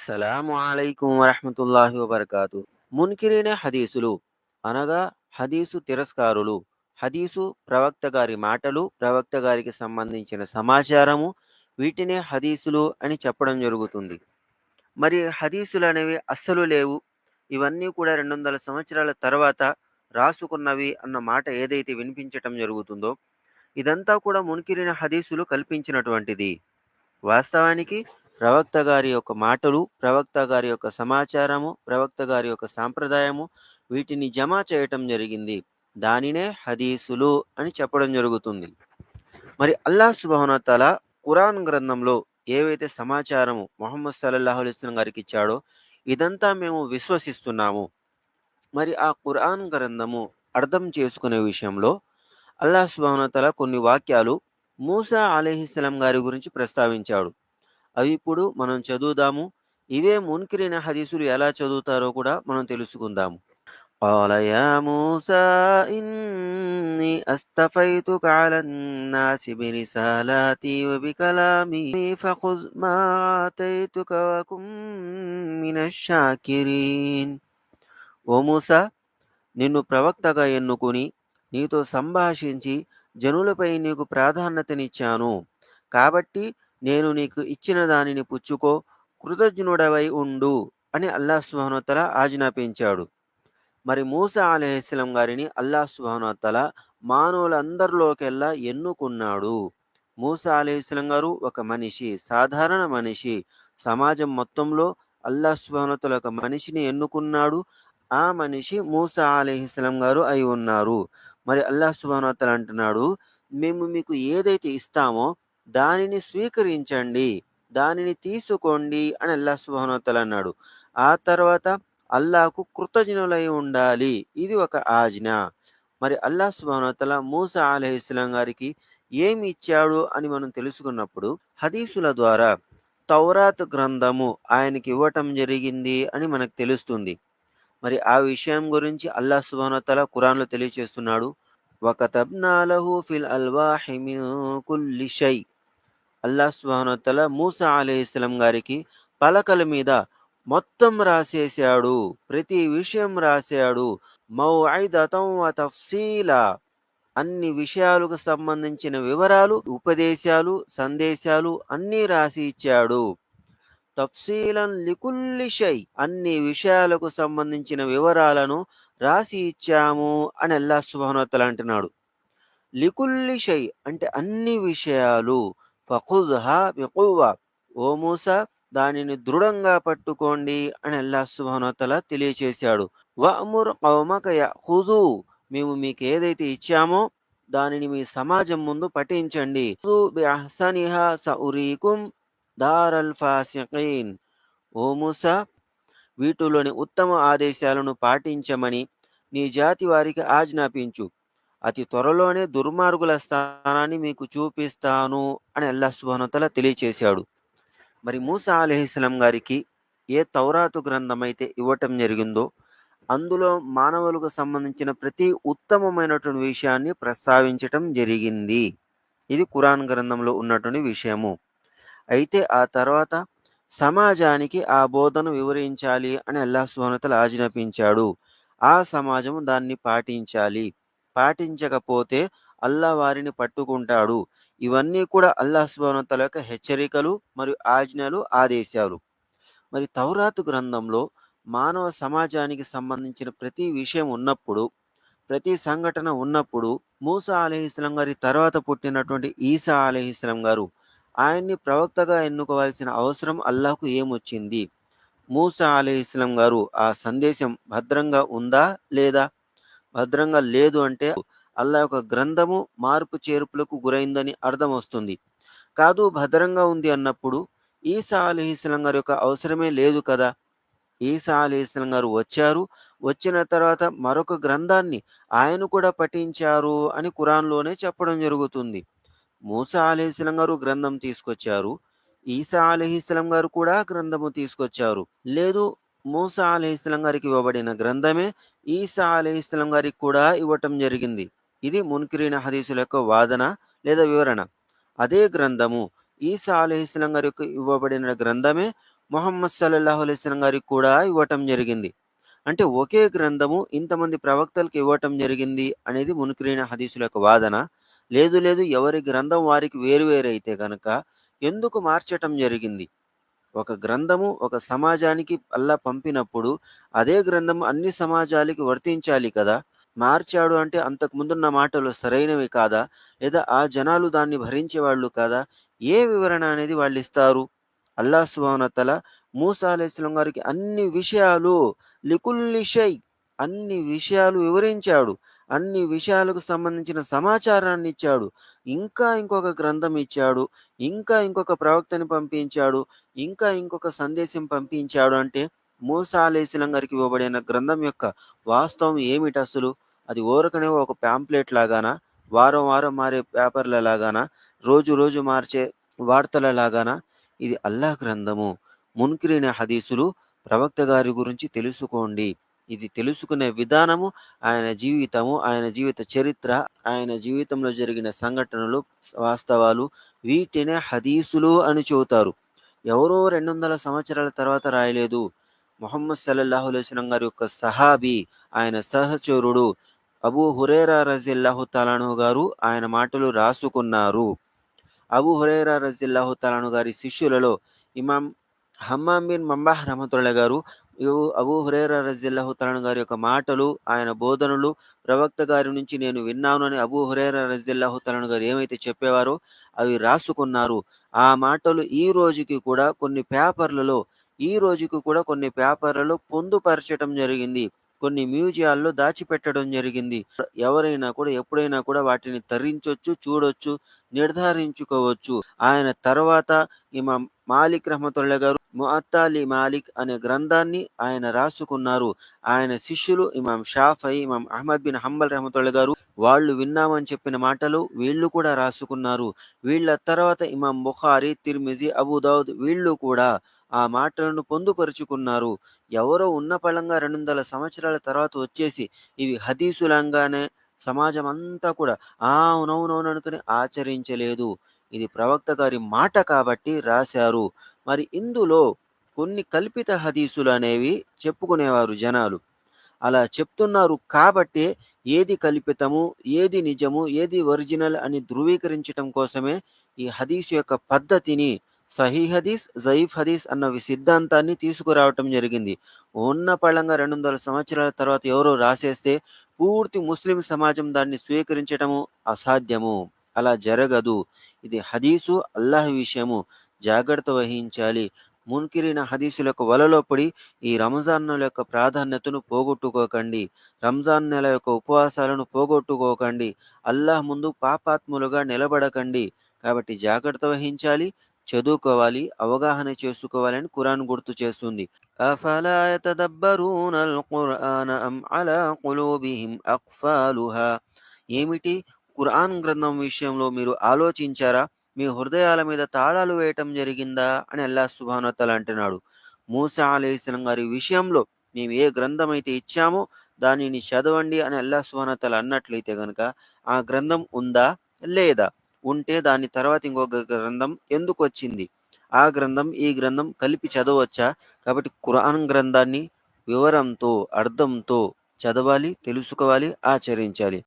అస్సలాము అలైకుం వరహమతుల్లాహి వబర్కాతు. మున్కిరిన హదీసులు. అనగా హదీసు తిరస్కారులు. హదీసు ప్రవక్త గారి మాటలు ప్రవక్త గారికి సంబంధించిన సమాచారము వీటినే హదీసులు అని చెప్పడం జరుగుతుంది. మరి హదీసులు అనేవి అస్సలు లేవు. ఇవన్నీ కూడా రెండు వందల సంవత్సరాల తర్వాత రాసుకున్నవి అన్న మాట ఏదైతే వినిపించటం జరుగుతుందో ఇదంతా కూడా మున్కిరిన హదీసులు కల్పించినటువంటిది. వాస్తవానికి ప్రవక్త గారి యొక్క మాటలు ప్రవక్త గారి యొక్క సమాచారము ప్రవక్త గారి యొక్క సాంప్రదాయము వీటిని జమ చేయటం జరిగింది. దానినే హదీసులు అని చెప్పడం జరుగుతుంది. మరి అల్లాహ్ సుబహనతల ఖురాన్ గ్రంథంలో ఏవైతే సమాచారము మొహమ్మద్ సల్లల్లాహు అలైస్లం గారికి ఇచ్చాడో ఇదంతా మేము విశ్వసిస్తున్నాము. మరి ఆ ఖురాన్ గ్రంథము అర్థం చేసుకునే విషయంలో అల్లాహ్ సుబహనతల కొన్ని వాక్యాలు మూసా అలీహిస్సలం గారి గురించి ప్రస్తావించాడు. అవి ఇప్పుడు మనం చదువుదాము ఇవే మున్కిరిన హదీసులు ఎలా చదువుతారో కూడా మనం తెలుసుకుందాము قال يا موسى إني أستفيتك على الناس برسالاتي وبكلامي فخذ ما آتيتك وكن من الشاكرين ఓ మూసా నిన్ను ప్రవక్తగా ఎన్నుకుని నీతో సంభాషించి జనులపై నీకు ప్రాధాన్యతనిచ్చాను కాబట్టి నేను నీకు ఇచ్చిన దానిని పుచ్చుకో కృతజ్ఞుడవై ఉండు అని అల్లాహ్ సుహానోత్తల ఆజ్ఞాపించాడు. మరి మూసా అలహిస్లం గారిని అల్లాహ్ సుహానోత్తల మానవులందరిలోకెల్లా ఎన్నుకున్నాడు? మూసా అలహిస్లం గారు ఒక మనిషి సాధారణ మనిషి. సమాజం మొత్తంలో అల్లాహ్ సుహానోత్తల ఒక మనిషిని ఎన్నుకున్నాడు. ఆ మనిషి మూసా అలహిస్లం గారు అయి ఉన్నారు. మరి అల్లాహ్ సుబానోత్తల అంటున్నాడు మేము మీకు ఏదైతే ఇస్తామో దానిని స్వీకరించండి దానిని తీసుకోండి అని అల్లాహ్ సుబానోత్తల అన్నాడు. ఆ తర్వాత అల్లాకు కృతజ్ఞులై ఉండాలి. ఇది ఒక ఆజ్ఞ. మరి అల్లాహ్ సుబానోత్తల మూసా అలహిస్లాం గారికి ఏమి ఇచ్చాడు అని మనం తెలుసుకున్నప్పుడు హదీసుల ద్వారా తౌరాత్ గ్రంథము ఆయనకి ఇవ్వటం జరిగింది అని మనకు తెలుస్తుంది. మరి ఆ విషయం గురించి అల్లాహ్ సుబానోత్తల ఖురాన్లో తెలియచేస్తున్నాడు. వకతబ్నా లహు ఫిల్ అల్వాహి మిన్ కుల్లి షై. అల్లాహ్ సుబానోత్తల మూసా అలీస్లం గారికి పలకల మీద మొత్తం రాసేసాడు. ప్రతి విషయం రాశాడు మౌఐదతం వ తఫ్సీలా. అన్ని విషయాలకు సంబంధించిన వివరాలు ఉపదేశాలు సందేశాలు అన్నీ రాసి ఇచ్చాడు. తఫ్సీలం లికుల్లిషై అన్ని విషయాలకు సంబంధించిన వివరాలను రాసి ఇచ్చాము అని అల్లా సుభానోత్తల అంటున్నాడు. లికుల్లిషై అంటే అన్ని విషయాలు. ఫఖుజ్హా బికువ్వ ఓ మూస దానిని దృఢంగా పట్టుకోండి అని అల్లా సుభానోత్తల తెలియచేశాడు. వఅముర్ కౌమక యఖుజు. మేము మీకు ఏదైతే ఇచ్చామో దానిని మీ సమాజం ముందు పఠించండి. బిఅహ్సనిహా దారల్ ఫాసికీన్ ఓ మూసా వీటిలోని ఉత్తమ ఆదేశాలను పాటించమని నీ జాతి వారికి ఆజ్ఞాపించు. అతి త్వరలోనే దుర్మార్గుల స్థానాన్ని మీకు చూపిస్తాను అని అల్లా సుబానతల తెలియచేశాడు. మరి మూసా అలహిస్లం గారికి ఏ తౌరాతు గ్రంథం అయితే ఇవ్వటం జరిగిందో అందులో మానవులకు సంబంధించిన ప్రతి ఉత్తమమైనటువంటి విషయాన్ని ప్రస్తావించటం జరిగింది. ఇది కురాన్ గ్రంథంలో ఉన్నటువంటి విషయము. అయితే ఆ తర్వాత సమాజానికి ఆ బోధను వివరించాలి అని అల్లా సుహనతలు ఆజ్ఞాపించాడు. ఆ సమాజం దాన్ని పాటించాలి. పాటించకపోతే అల్లా వారిని పట్టుకుంటాడు. ఇవన్నీ కూడా అల్లా సుహనతల యొక్క హెచ్చరికలు మరియు ఆజ్ఞలు ఆదేశాలు. మరి తౌరాతు గ్రంథంలో మానవ సమాజానికి సంబంధించిన ప్రతి విషయం ఉన్నప్పుడు ప్రతి సంఘటన ఉన్నప్పుడు మూసా అలీహిస్లం గారి తర్వాత పుట్టినటువంటి ఈసా అలీహిస్లం గారు ఆయన్ని ప్రవక్తగా ఎన్నుకోవాల్సిన అవసరం అల్లాహకు ఏమొచ్చింది? మూసా అలీహిస్లం గారు ఆ సందేశం భద్రంగా ఉందా లేదా? భద్రంగా లేదు అంటే అల్లా యొక్క గ్రంథము మార్పు చేర్పులకు గురైందని అర్థం వస్తుంది. కాదు భద్రంగా ఉంది అన్నప్పుడు ఈసా అలీహిస్లం గారి యొక్క అవసరమే లేదు కదా? ఈసా అలీస్లం గారు వచ్చారు. వచ్చిన తర్వాత మరొక గ్రంథాన్ని ఆయన కూడా పఠించారు అని కురాన్లోనే చెప్పడం జరుగుతుంది. మూసా అలీస్లం గారు గ్రంథం తీసుకొచ్చారు. ఈసా అలీస్లం గారు కూడా గ్రంథము తీసుకొచ్చారు. లేదు మూసా అలీస్లం గారికి ఇవ్వబడిన గ్రంథమే ఈసా అలీస్లం గారికి కూడా ఇవ్వటం జరిగింది. ఇది మున్కిరీన హదీసుల యొక్క వాదన లేదా వివరణ. అదే గ్రంథము ఈసా అలీస్లం గారికి ఇవ్వబడిన గ్రంథమే మొహమ్మద్ సల్లాహు అలైహి గారికి కూడా ఇవ్వటం జరిగింది. అంటే ఒకే గ్రంథము ఇంతమంది ప్రవక్తలకు ఇవ్వటం జరిగింది అనేది మున్కిరీన హదీసుల యొక్క వాదన. లేదు లేదు ఎవరి గ్రంథం వారికి వేరువేరైతే కనుక ఎందుకు మార్చటం జరిగింది? ఒక గ్రంథము ఒక సమాజానికి అల్లా పంపినప్పుడు అదే గ్రంథము అన్ని సమాజాలకి వర్తించాలి కదా? మార్చాడు అంటే అంతకు ముందున్న మాటలు సరైనవి కాదా? లేదా ఆ జనాలు దాన్ని భరించేవాళ్ళు కాదా? ఏ వివరణ అనేది వాళ్ళు ఇస్తారు? అల్లా సుబానతల మూసా అలైస్లం గారికి అన్ని విషయాలు లికుల్లిషై అన్ని విషయాలు వివరించాడు. అన్ని విషయాలకు సంబంధించిన సమాచారాన్ని ఇచ్చాడు. ఇంకా ఇంకొక గ్రంథం ఇచ్చాడు. ఇంకా ఇంకొక ప్రవక్తని పంపించాడు. ఇంకా ఇంకొక సందేశం పంపించాడు అంటే మూసా గారికి ఇవ్వబడిన గ్రంథం యొక్క వాస్తవం ఏమిటి అసలు? అది ఓరకనే ఒక ప్యాంప్లెట్ లాగానా? వారం వారం మారే పేపర్ల లాగానా? రోజు రోజు మార్చే వార్తల లాగానా? ఇది అల్లాహ్ గ్రంథము. మున్కిరిన హదీసులు ప్రవక్త గారి గురించి తెలుసుకోండి. ఇది తెలుసుకునే విధానము ఆయన జీవితము ఆయన జీవిత చరిత్ర ఆయన జీవితంలో జరిగిన సంఘటనలు వాస్తవాలు వీటినే హదీసులు అని చెబుతారు. ఎవరో రెండు వందల సంవత్సరాల తర్వాత రాయలేదు. మొహమ్మద్ సల్లల్లాహు అలైస్లం గారి యొక్క సహాబీ ఆయన సహచరుడు అబూ హురేరా రజిల్లాహు తలాను గారు ఆయన మాటలు రాసుకున్నారు. అబూ హురేరా రజిల్లాహు తలాను గారి శిష్యులలో ఇమాం హమ్మాం బిన్ మంబాహ్ రహమతుల్లా గారు అబూ హురేరా రజిల్లాహు తాలాను గారి యొక్క మాటలు ఆయన బోధనలు ప్రవక్త గారి నుంచి నేను విన్నాను అని అబూ హురేరా రజిల్లాహు తాలాను గారు ఏమైతే చెప్పేవారో అవి రాసుకున్నారు. ఆ మాటలు ఈ రోజుకి కూడా కొన్ని పేపర్లలో ఈ రోజుకి కూడా కొన్ని పేపర్లలో పొందుపరచడం జరిగింది. కొన్ని మ్యూజియాల్లో దాచిపెట్టడం జరిగింది. ఎవరైనా కూడా ఎప్పుడైనా కూడా వాటిని తరించొచ్చు చూడొచ్చు నిర్ధారించుకోవచ్చు. ఆయన తర్వాత ఇమాం మాలిక్ రహమతుల్లా గారు ముఅత్తాలి మాలిక్ అనే గ్రంథాన్ని ఆయన రాసుకున్నారు. ఆయన శిష్యులు ఇమాం షాఫై ఇమాం అహ్మద్ బిన్ హంబల్ రహమతుల్లా గారు వాళ్ళు విన్నామని చెప్పిన మాటలు వీళ్ళు కూడా రాసుకున్నారు. వీళ్ళ తర్వాత ఇమాం బుఖారి తిర్మిజి అబూదావుద్ వీళ్ళు కూడా ఆ మాటలను పొందుపరుచుకున్నారు. ఎవరో ఉన్న పళంగా రెండు వందల సంవత్సరాల తర్వాత వచ్చేసి ఇవి హదీసులంగానే సమాజం అంతా కూడా ఆ అవునవునవును అనుకుని ఆచరించలేదు. ఇది ప్రవక్త గారి మాట కాబట్టి రాశారు. మరి ఇందులో కొన్ని కల్పిత హదీసులు అనేవి చెప్పుకునేవారు జనాలు. అలా చెప్తున్నారు. కాబట్టి ఏది కల్పితము ఏది నిజము ఏది ఒరిజినల్ అని ధృవీకరించటం కోసమే ఈ హదీస్ యొక్క పద్ధతిని సహీ హదీస్ జయీఫ్ హదీస్ అన్న సిద్ధాంతాన్ని తీసుకురావటం జరిగింది. ఉన్న పళంగా రెండు వందల సంవత్సరాల తర్వాత ఎవరో రాసేస్తే పూర్తి ముస్లిం సమాజం దాన్ని స్వీకరించటము అసాధ్యము. అలా జరగదు. ఇది హదీసు అల్లాహ్ విషయము. జాగ్రత్త వహించాలి. మున్కిరిన హదీసులకు వలలో పడి ఈ రంజాన్ నెల యొక్క ప్రాధాన్యతను పోగొట్టుకోకండి. రంజాన్ నెల యొక్క ఉపవాసాలను పోగొట్టుకోకండి. అల్లాహ్ ముందు పాపాత్ములుగా నిలబడకండి. కాబట్టి జాగ్రత్త వహించాలి చదువుకోవాలి అవగాహన చేసుకోవాలని కురాన్ గుర్తు చేస్తుంది. ఏమిటి? కురాన్ గ్రంథం విషయంలో మీరు ఆలోచించారా? మీ హృదయాల మీద తాళాలు వేయటం జరిగిందా? అని అల్లా సుభానతల అంటున్నాడు. మూసా అలీస్లం గారి విషయంలో మేము ఏ గ్రంథం అయితే ఇచ్చామో దానిని చదవండి అని అల్లా సుభానతల అన్నట్లయితే గనక ఆ గ్రంథం ఉందా? లేదా? ఉంటే దాని తర్వాత ఇంకొక గ్రంథం ఎందుకు వచ్చింది? ఆ గ్రంథం ఈ గ్రంథం కలిపి చదవచ్చా? కాబట్టి ఖురాన్ గ్రంథాన్ని వివరంతో అర్థంతో చదవాలి తెలుసుకోవాలి ఆచరించాలి.